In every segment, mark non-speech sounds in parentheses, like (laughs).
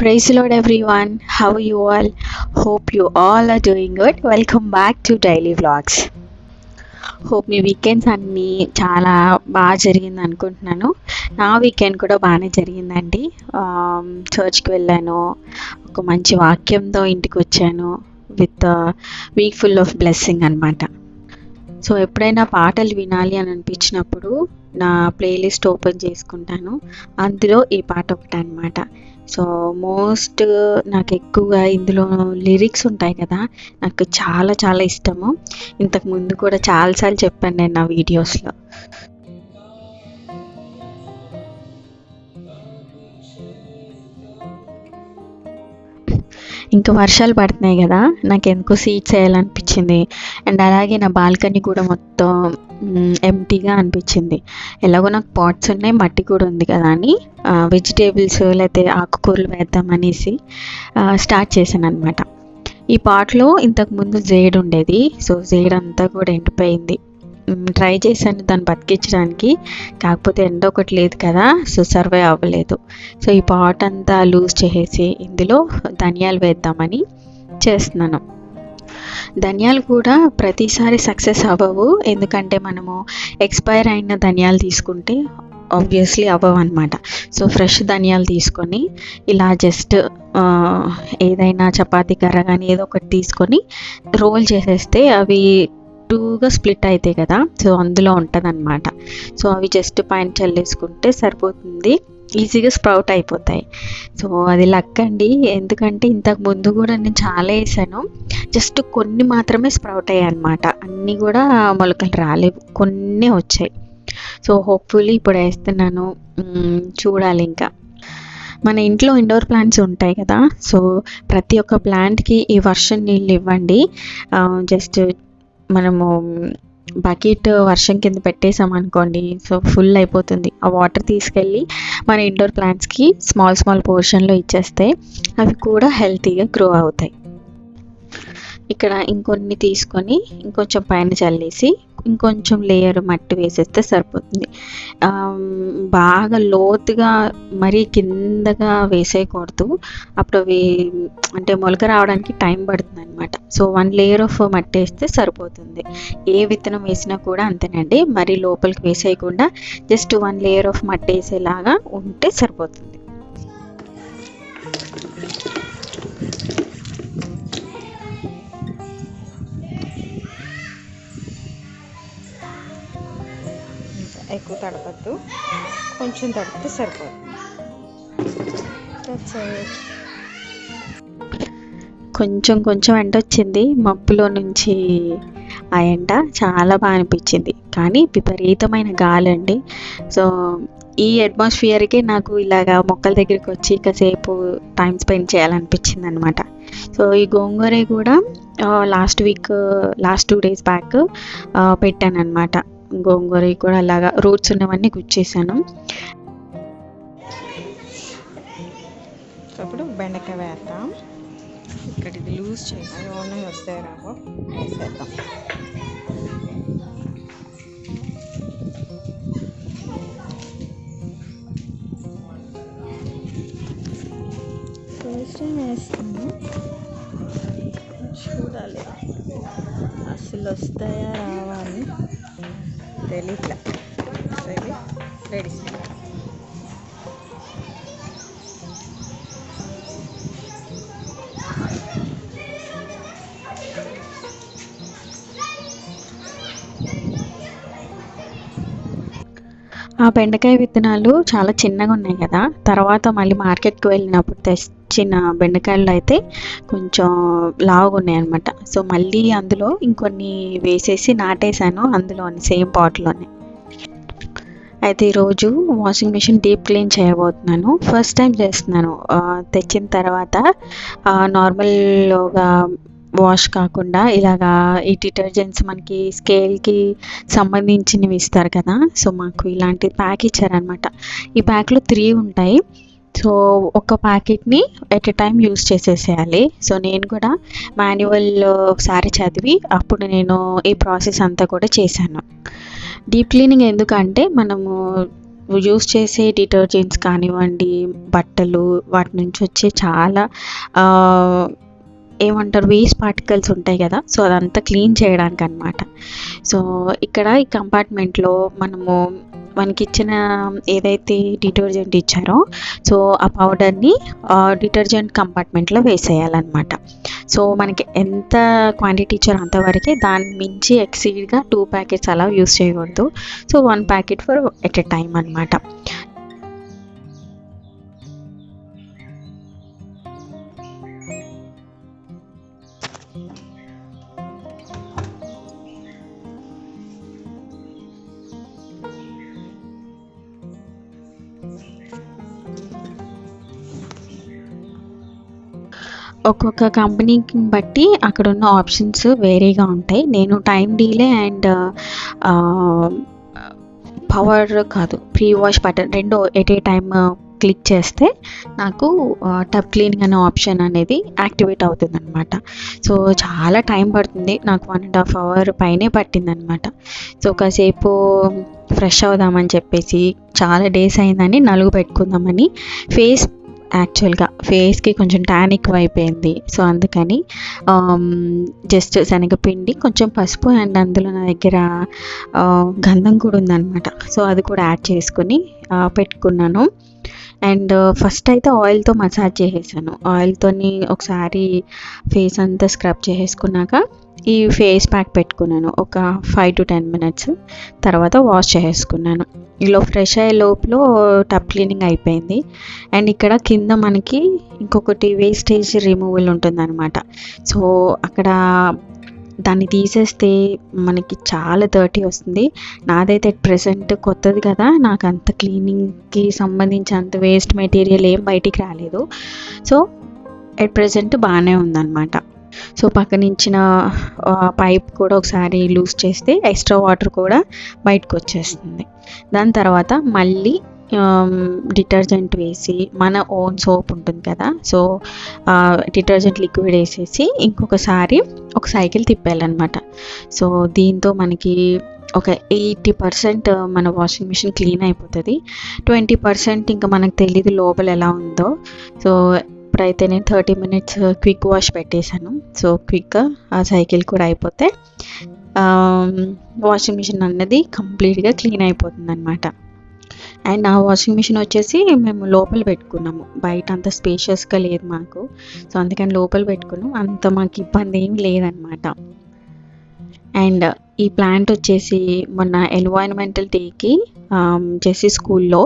Praise lord everyone how are all hope Hope all are doing good welcome back to daily vlogs hope me weekends అన్నీ చాలా బాగా జరిగింది అనుకుంటున్నాను. నా weekend కూడా బాగానే జరిగిందండి. Um, చర్చ్కి వెళ్ళాను. ఒక మంచి వాక్యంతో ఇంటికి వచ్చాను. With week full of blessing అనమాట సో ఎప్పుడైనా పాటలు వినాలి అని అనిపించినప్పుడు నా ప్లేలిస్ట్ ఓపెన్ చేసుకుంటాను. అందులో ఈ పాట ఒకటి అనమాట సో మోస్ట్ నాకు ఎక్కువగా ఇందులో లిరిక్స్ ఉంటాయి కదా నాకు చాలా చాలా ఇష్టము. ఇంతకు ముందు కూడా చాలాసార్లు చెప్పాను నేను నా వీడియోస్లో. ఇంకా వర్షాలు పడుతున్నాయి కదా నాకు ఎందుకో సీట్స్ వేయాలనిపించింది అండ్ అలాగే నా బాల్కనీ కూడా మొత్తం ఎంటీగా అనిపించింది. ఎలాగో నాకు పాట్స్ ఉన్నాయి మట్టి కూడా ఉంది కదా అని వెజిటేబుల్స్ లేకపోతే ఆకుకూరలు వేద్దాం అనేసి స్టార్ట్ చేశాను అనమాట ఈ పాట్లో ఇంతకుముందు జేడ్ ఉండేది. సో జేడ్ అంతా కూడా ఎండిపోయింది. ట్రై చేశాను దాన్ని బతికించడానికి. కాకపోతే ఎండ ఒకటి లేదు కదా సో సర్వే అవ్వలేదు. సో ఈ పాట్ అంతా లూజ్ చేసేసి ఇందులో ధనియాలు వేద్దామని చేస్తున్నాను. ధనియాలు కూడా ప్రతిసారి సక్సెస్ అవ్వవు. ఎందుకంటే మనము ఎక్స్పైర్ అయిన ధనియాలు తీసుకుంటే ఆబ్వియస్లీ అవ్వవు అనమాట సో ఫ్రెష్ ధనియాలు తీసుకొని ఇలా జస్ట్ ఏదైనా చపాతీ కర్ర కానీ ఏదో ఒకటి తీసుకొని రోల్ చేసేస్తే అవి టూగా స్ప్లిట్ అవుతాయి కదా. సో అందులో ఉంటుంది అనమాట సో అవి జస్ట్ పైన చల్లేసుకుంటే సరిపోతుంది. ఈజీగా స్ప్రౌట్ అయిపోతాయి. సో అది లక్ అండి. ఎందుకంటే ఇంతకు ముందు కూడా నేను చాలా వేసాను. జస్ట్ కొన్ని మాత్రమే స్ప్రౌట్ అయ్యాయి అనమాట అన్నీ కూడా మొలకలు రాలేవు. కొన్ని వచ్చాయి. సో హోప్ఫుల్లీ ఇప్పుడు వేస్తున్నాను. చూడాలి ఇంకా. మన ఇంట్లో ఇండోర్ ప్లాంట్స్ ఉంటాయి కదా. సో ప్రతి ఒక్క ప్లాంట్కి ఈ వర్షం నీళ్ళు ఇవ్వండి. జస్ట్ మనము బకెట్ వర్షం కింద పెట్టేసాం అనుకోండి సో ఫుల్ అయిపోతుంది. ఆ వాటర్ తీసుకెళ్ళి మన ఇండోర్ ప్లాంట్స్కి స్మాల్ స్మాల్ పోర్షన్లో ఇచ్చేస్తే అవి కూడా హెల్తీగా గ్రో అవుతాయి. ఇక్కడ ఇంకొన్ని తీసుకొని ఇంకొంచెం పైన చల్లేసి ఇంకొంచెం లేయర్ మట్టి వేసేస్తే సరిపోతుంది. బాగా లోతుగా మరీ కిందగా వేసేయకూడదు. అప్పుడు అవి అంటే మొలక రావడానికి టైం పడుతుంది అనమాట సో వన్ లేయర్ ఆఫ్ మట్టి వేస్తే సరిపోతుంది. ఏ విత్తనం వేసినా కూడా అంతేనండి. మరీ లోపలికి వేసేయకుండా జస్ట్ వన్ లేయర్ ఆఫ్ మట్టి వేసేలాగా ఉంటే సరిపోతుంది. ఎక్కువ తడపద్దు. కొంచెం తడిపితే సరిపోతుంది కొంచెం కొంచెం ఎండ వచ్చింది. మబ్బులో నుంచి ఆ ఎండ చాలా బాగా అనిపించింది. కానీ విపరీతమైన గాలి అండి సో ఈ అట్మాస్ఫియర్కి నాకు ఇలాగా మొక్కల దగ్గరికి వచ్చి కాసేపు టైం స్పెండ్ చేయాలనిపించింది అనమాట సో ఈ గోంగూర కూడా last week last two days back పెట్టాను అనమాట గోంగూర కూడా అలాగా రూట్స్ ఉన్నవన్నీ గుచ్చేసాను. అప్పుడు బెండకాయ వేద్దాం. ఇక్కడ ఇది లూజ్ చేసి అవి ఉన్నాయి వస్తాయి రాబో వేసేద్దాం. ఫస్ట్ టైం వేస్తాము. చూడాలి. అసలు వస్తాయా రావాలి అని రెడీ రెడీ ఆ బెండకాయ విత్తనాలు చాలా చిన్నగా ఉన్నాయి కదా. తర్వాత మళ్ళీ మార్కెట్కి వెళ్ళినప్పుడు వచ్చిన బెండకాయలు అయితే కొంచెం లావుగా ఉన్నాయి అనమాట సో మళ్ళీ అందులో ఇంకొన్ని వేసేసి నాటేశాను. అందులోని సేమ్ పాట్లోనే. అయితే ఈరోజు వాషింగ్ మిషన్ డీప్ క్లీన్ చేయబోతున్నాను. ఫస్ట్ టైం చేస్తున్నాను. తెచ్చిన తర్వాత నార్మల్గా వాష్ కాకుండా ఇలాగా ఈ డిటర్జెంట్స్ మనకి స్కేల్కి సంబంధించినవి ఇస్తారు కదా. సో మాకు ఇలాంటి ప్యాక్ ఇచ్చారనమాట ఈ ప్యాక్లో త్రీ ఉంటాయి. సో ఒక ప్యాకెట్ని ఎట్ ఎ టైం యూస్ చేసేసేయాలి. సో నేను కూడా మాన్యువల్ ఒకసారి చదివి అప్పుడు నేను ఈ ప్రాసెస్ అంతా కూడా చేశాను. డీప్ క్లీనింగ్ ఎందుకంటే మనము యూస్ చేసే డిటర్జెంట్స్ కానివ్వండి బట్టలు వాటి నుంచి వచ్చే చాలా ఏమంటారు వేస్ట్ పార్టికల్స్ ఉంటాయి కదా సో అదంతా క్లీన్ చేయడానికి అనమాట సో ఇక్కడ ఈ కంపార్ట్మెంట్లో మనము మనకి ఇచ్చిన ఏదైతే డిటర్జెంట్ ఇచ్చారో సో ఆ పౌడర్ని డిటర్జెంట్ కంపార్ట్మెంట్లో వేసేయాలన్నమాట. సో మనకి ఎంత క్వాంటిటీ ఇచ్చారో అంతవరకే దాని మించి ఎక్సీడ్గా టూ ప్యాకెట్స్ అలా యూస్ చేయకూడదు. So one packet for at a time అనమాట ఒక్కొక్క కంపెనీకి బట్టి అక్కడ ఉన్న ఆప్షన్స్ వేరేగా ఉంటాయి. నేను టైం డీలే అండ్ పవర్ కాదు ప్రీ వాష్ బటన్ రెండు ఎట్ ఏ టైమ్ క్లిక్ చేస్తే నాకు టబ్ క్లీనింగ్ అనే ఆప్షన్ అనేది యాక్టివేట్ అవుతుంది అనమాట సో చాలా టైం పడుతుంది. నాకు వన్ అండ్ హాఫ్ అవర్ పైనే పట్టింది అనమాట సో కాసేపు ఫ్రెష్ అవుదామని చెప్పేసి చాలా డేస్ అయిందని నలుగు పెట్టుకుందామని ఫేస్ యాక్చువల్గా ఫేస్కి కొంచెం ట్యాన్ ఎక్కువ అయిపోయింది సో అందుకని జస్ట్ శనగపిండి కొంచెం పసుపు అండ్ అందులో నా దగ్గర గంధం కూడా ఉందన్నమాట. సో అది కూడా యాడ్ చేసుకుని పెట్టుకున్నాను. అండ్ ఫస్ట్ అయితే ఆయిల్తో మసాజ్ చేసేసాను. ఆయిల్తోని ఒకసారి ఫేస్ అంతా స్క్రబ్ చేసేసుకున్నాక ఈ ఫేస్ ప్యాక్ పెట్టుకున్నాను. ఒక ఫైవ్ టు టెన్ మినిట్స్ తర్వాత వాష్ చేసుకున్నాను ఇలా ఫ్రెష్ అయ్యే లోపల టబ్ క్లీనింగ్ అయిపోయింది. అండ్ ఇక్కడ కింద మనకి ఇంకొకటి వేస్టేజ్ రిమూవల్ ఉంటుందన్నమాట. సో అక్కడ దాన్ని తీసేస్తే మనకి చాలా డర్టీ వస్తుంది. నాదైతే అట్ ప్రెసెంట్ కొత్తది కదా నాకు అంత క్లీనింగ్కి సంబంధించి అంత వేస్ట్ మెటీరియల్ ఏం బయటికి రాలేదు. సో అట్ ప్రెసెంట్ బాగానే ఉందన్నమాట. సో పక్కనించిన పైప్ కూడా ఒకసారి లూజ్ చేస్తే ఎక్స్ట్రా వాటర్ కూడా బయటకు వచ్చేస్తుంది దాని తర్వాత మళ్ళీ డిటర్జెంట్ వేసి మన ఓన్ సోప్ ఉంటుంది కదా సో డిటర్జెంట్ లిక్విడ్ వేసేసి ఇంకొకసారి ఒక సైకిల్ తిప్పాలన్నమాట. సో దీంతో మనకి ఒక ఎయిటీ పర్సెంట్ మన వాషింగ్ మిషన్ క్లీన్ అయిపోతుంది. ట్వంటీ పర్సెంట్ ఇంకా మనకు తెలియదు లోపల ఎలా ఉందో. సో ఇప్పుడైతే నేను థర్టీ మినిట్స్ క్విక్ వాష్ పెట్టేశాను. సో క్విక్గా ఆ సైకిల్ కూడా అయిపోతే వాషింగ్ మిషన్ అన్నది కంప్లీట్గా క్లీన్ అయిపోతుంది అనమాట అండ్ ఆ వాషింగ్ మిషన్ వచ్చేసి మేము లోపల పెట్టుకున్నాము. బయట అంత స్పేషియస్గా లేదు మాకు. సో అందుకని లోపల పెట్టుకున్నాం. అంత మాకు ఇబ్బంది ఏం లేదనమాట అండ్ ఈ ప్లాంట్ వచ్చేసి మొన్న ఎన్వైరన్మెంటల్ డేకి చేసి స్కూల్లో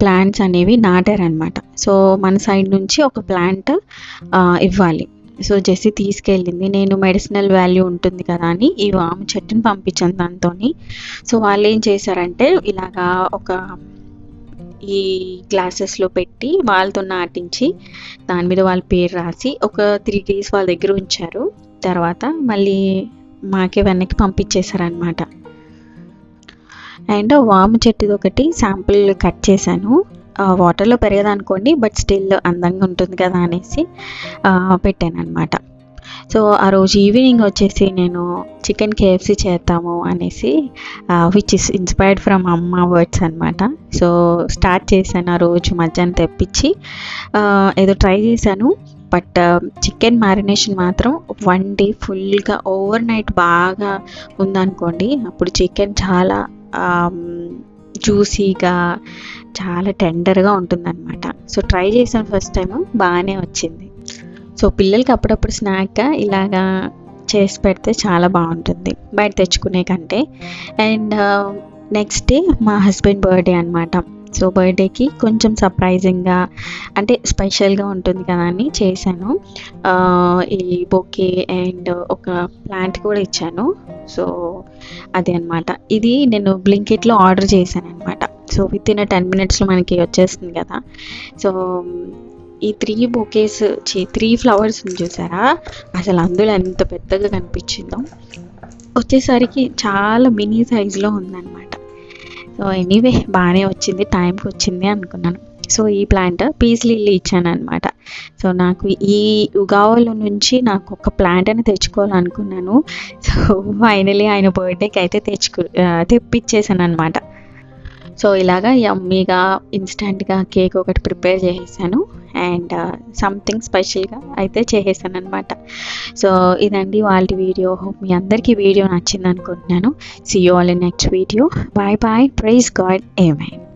ప్లాంట్స్ అనేవి నాటారనమాట సో మన సైడ్ నుంచి ఒక ప్లాంట్ ఇవ్వాలి. సో జెస్సీ తీసుకెళ్ళింది. నేను మెడిసినల్ వాల్యూ ఉంటుంది కదా అని ఈ వాము చెట్టుని పంపించాను దాంతో సో వాళ్ళు ఏం చేశారంటే ఇలాగా ఒక ఈ గ్లాసెస్లో పెట్టి వాళ్ళతో నాటించి దాని మీద వాళ్ళ పేరు రాసి ఒక త్రీ డేస్ వాళ్ళ దగ్గర ఉంచారు. తర్వాత మళ్ళీ మాకే వెనక్కి పంపించేశారనమాట అండ్ వాము చెట్టుది ఒకటి శాంపుల్ కట్ చేశాను. వాటర్లో పెరగదనుకోండి బట్ స్టిల్ అందంగా ఉంటుంది కదా అనేసి పెట్టాను అనమాట సో ఆ రోజు ఈవినింగ్ వచ్చేసి నేను చికెన్ కేఎఫ్సి చేద్దాము అనేసి విచ్ ఇస్ ఇన్స్పైర్డ్ ఫ్రమ్ అమ్మ వర్డ్స్ అనమాట సో స్టార్ట్ చేశాను ఆ రోజు మధ్యాహ్నం తెప్పించి ఏదో ట్రై చేశాను. బట్ చికెన్ మ్యారినేషన్ మాత్రం వన్ డే ఫుల్గా ఓవర్ నైట్ బాగా ఉందనుకోండి అప్పుడు చికెన్ చాలా జ్యూసీగా చాలా టెండర్గా ఉంటుందన్నమాట. సో ట్రై చేశాను ఫస్ట్ టైం బాగానే వచ్చింది. సో పిల్లలకి అప్పుడప్పుడు స్నాక్గా ఇలాగా చేసి పెడితే చాలా బాగుంటుంది బయట తెచ్చుకునే కంటే. అండ్ నెక్స్ట్ డే మా హస్బెండ్ బర్త్డే అనమాట సో బర్త్డేకి కొంచెం సర్ప్రైజింగ్గా అంటే స్పెషల్గా ఉంటుంది కదా అని చేశాను. ఈ బొకే అండ్ ఒక ప్లాంట్ కూడా ఇచ్చాను. సో అదే అనమాట ఇది నేను బ్లింకెట్లో ఆర్డర్ చేశాను అనమాట సో విత్ ఇన్ టెన్ మినిట్స్లో మనకి వచ్చేస్తుంది కదా. సో ఈ త్రీ బొకేస్ త్రీ ఫ్లవర్స్ చూసారా? అసలు అందులో ఎంత పెద్దగా కనిపించిందో. వచ్చేసరికి చాలా మినీ సైజులో ఉందన్నమాట. ఎనీవే బాగానే వచ్చింది టైంకి వచ్చింది అనుకున్నాను. సో ఈ ప్లాంట్ పీస్ లిల్లీ ఇచ్చాను అనమాట సో నాకు ఈ ఉగావలో నుంచి నాకు ఒక ప్లాంట్ అని తెచ్చుకోవాలనుకున్నాను. సో ఫైనలీ (laughs) ఆయన బర్త్డేకి అయితే తెచ్చుకు తెప్పించేసాను అనమాట సో ఇలాగా యమ్మీగా ఇన్స్టెంట్గా కేక్ ఒకటి ప్రిపేర్ చేసేసాను. అండ్ సంథింగ్ స్పెషల్గా అయితే చేసేసాను అనమాట సో ఇదండి వాళ్ళ వీడియో. మీ అందరికీ వీడియో నచ్చింది అనుకుంటున్నాను see you all in next video bye bye praise god ఏమైంది